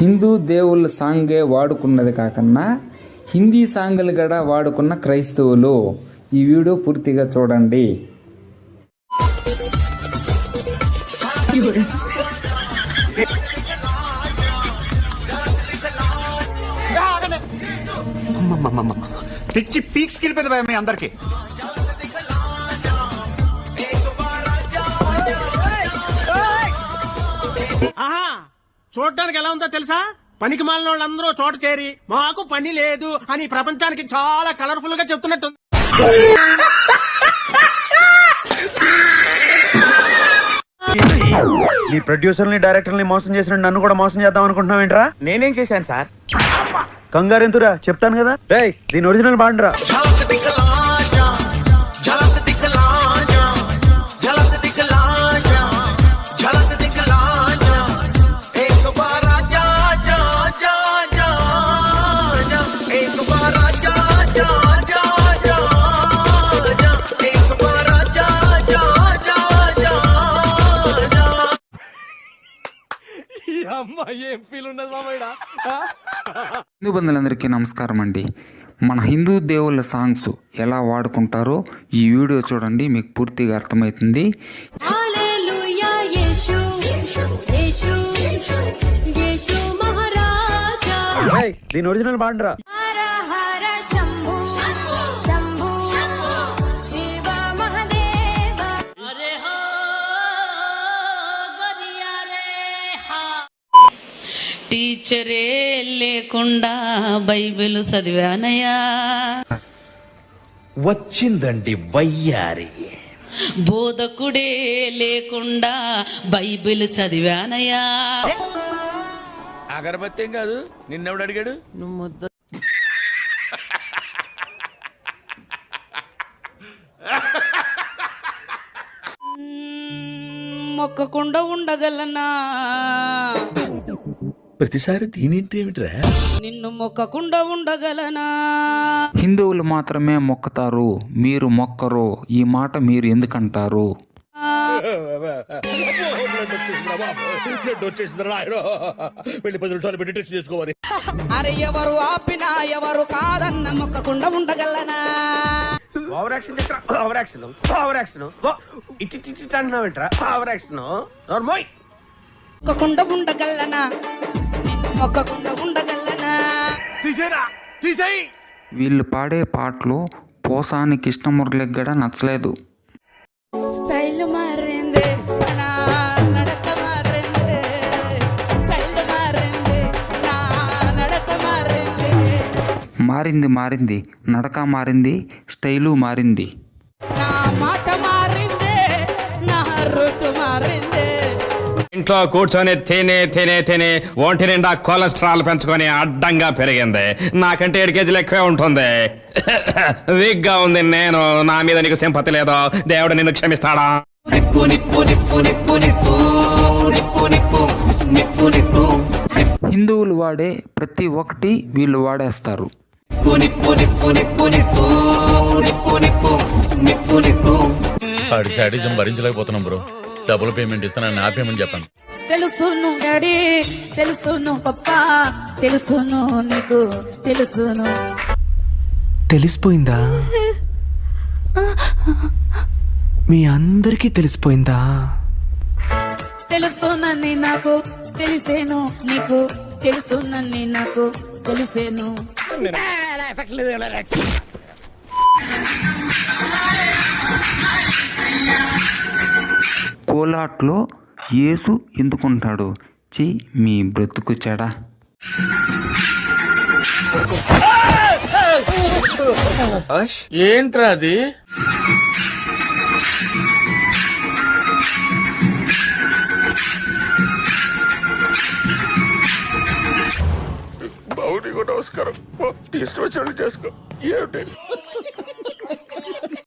హిందూ దేవుళ్ళ సాంగే వాడుకున్నది కాకన్నా హిందీ సాంగులు కూడా వాడుకున్న క్రైస్తవులు. ఈ వీడియో పూర్తిగా చూడండి. తెచ్చి పీక్స్ కిలిపోయింది భయ మీ చూడటానికి ఎలా ఉందో తెలుసా? పనికి మాలిన వాళ్ళందరూ చోట చేరి మాకు పని లేదు అని ప్రపంచానికి చాలా కలర్ఫుల్గా చెప్తున్నట్టు నీ ప్రొడ్యూసర్ని డైరెక్టర్ని మోసం చేసిన నన్ను కూడా మోసం చేద్దాం అనుకుంటున్నావు ఏంట్రా? నేనేం చేశాను సార్? కంగారు ఎంతురా చెప్తాను కదా. రే దీని ఒరిజినల్ బాండ్రా. హిందూ బంధువులందరికీ నమస్కారం అండి. మన హిందూ దేవుళ్ళ సాంగ్స్ ఎలా వాడుకుంటారో ఈ వీడియో చూడండి మీకు పూర్తిగా అర్థమవుతుంది. దీని ఒరిజినల్ బాండ్రా టీచరే లేకుండా బైబిల్ చదివానయ్యా. వచ్చిందండి వయ్యారి. బోధకుడే లేకుండా బైబిల్ చదివానయ్యా. అగరబత్తి ఏం కాదు? నిన్నెవడు అడిగాడు? నువ్వు ముద్ద మొక్కకుండా ఉండగలనా? ప్రతిసారి దీనింటి ఏమిట్రా నిన్ను మొక్కకుండా ఉండగలనా? హిందువులు మాత్రమే మొక్కతారు మీరు మొక్కరు ఈ మాట మీరు ఎందుకంటారు? అరే ఎవరు ఆపినా ఎవరు కాదన్న మొక్కకుండా ఉండగలనా? Over action over action over action ఇటు ఇటు ఇటు అంటున్నావు ఏంట్రా ఓవర్ యాక్షన్ నోర్మోయ్ మొక్కకుండా ఉండగలనా? మొక్కకుండా ఉండగలనా? తీసేరా తీసేయి. వీళ్ళు పాడే పాటలు పోసాని కృష్ణమురళికి కూడా నచ్చలేదు. స్టైల్ మారింది నా నడక మారింది. స్టైల్ మారింది నా నడక మారింది. మారింది మారింది నడక మారింది స్టైలు మారింది. ఇంట్లో కూర్చొని తిని తిని తిని ఒంటి నిండా కొలెస్ట్రాల్ పెంచుకొని అడ్డంగా పెరిగింది నాకంటే ఏడు కేజీలు ఎక్కువే ఉంటుంది వీక్గా ఉంది నేను నా మీద నీకు సింపతి లేదు దేవుడు నిన్ను క్షమిస్తాడా హిందువులు వాడే ప్రతి ఒక్కటి వీళ్ళు వాడేస్తారు ఆడి శాడిజం భరించలేకపోతున్నాం బ్రో డబుల్ పేమెంట్ ఇస్తానని ఆపేయమని చెప్పాను తెలుసును డాడీ తెలుసును పప్పా తెలుసును నీకు తెలుసును. తెలిసిపోయిందా? మీ అందరికీ తెలిసిపోయిందా? తెలుసునని నాకు తెలిసేను నీకు తెలుసునని నాకు తెలిసేను. కోలాట్లో యేసు ఎందుకుంటాడు? చి మీ బ్రతుకు చెడ. ఏంట్రా అది? బాబు నీకు నమస్కారం వచ్చినట్టు చేసుకో. ఏమిటి?